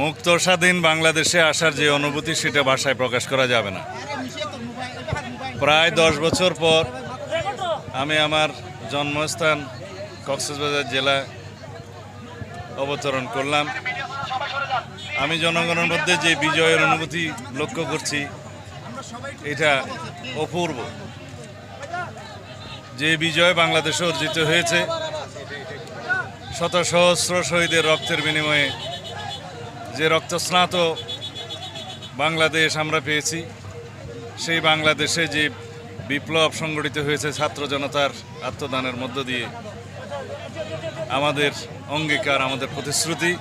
মুক্ত স্বাধীন বাংলাদেশে আসার যে অনুভূতি, সেটা ভাষায় প্রকাশ করা যাবে না। প্রায় দশ বছর পর আমি আমার জন্মস্থান কক্সবাজার জেলায় অবতরণ করলাম। আমি জনগণের মধ্যে যে বিজয়ের অনুভূতি লক্ষ্য করছি, এটা অপূর্ব। যে বিজয় বাংলাদেশে অর্জিত হয়েছে, শত সহস্র শহীদের রক্তের বিনিময়ে যে রক্তস্নাত বাংলাদেশ আমরা পেয়েছি, সেই বাংলাদেশে যে বিপ্লব সংগঠিত হয়েছে ছাত্র জনতার আত্মদানের মধ্য দিয়ে, আমাদের অঙ্গীকার, আমাদের প্রতিশ্রুতি,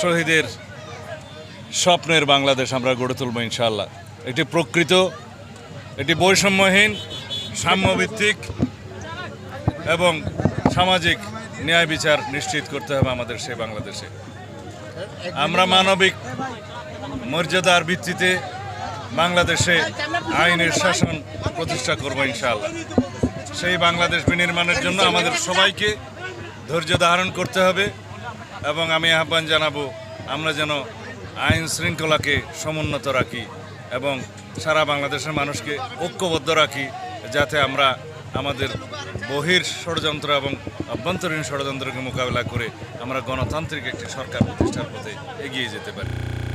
শহীদের স্বপ্নের বাংলাদেশ আমরা গড়ে তুলব ইনশাআল্লাহ। এটি প্রকৃত, এটি বৈষম্যহীন, সাম্যভিত্তিক এবং সামাজিক ন্যায় বিচার নিশ্চিত করতে হবে আমাদের সেই বাংলাদেশে। আমরা মানবিক মর্যাদার ভিত্তিতে বাংলাদেশে আইনের শাসন প্রতিষ্ঠা করব ইনশাআল্লাহ। সেই বাংলাদেশ বিনির্মাণের জন্য আমাদের সবাইকে ধৈর্য ধারণ করতে হবে এবং আমি আহ্বান জানাব, আমরা যেন আইন শৃঙ্খলাকে সমুন্নত রাখি এবং সারা বাংলাদেশের মানুষকে ঐক্যবদ্ধ রাখি, যাতে আমরা আমাদের বহির ষড়যন্ত্র এবং অভ্যন্তরীণ ষড়যন্ত্রকে মোকাবেলা করে আমরা গণতান্ত্রিক একটি সরকার প্রতিষ্ঠার পথে এগিয়ে যেতে পারি।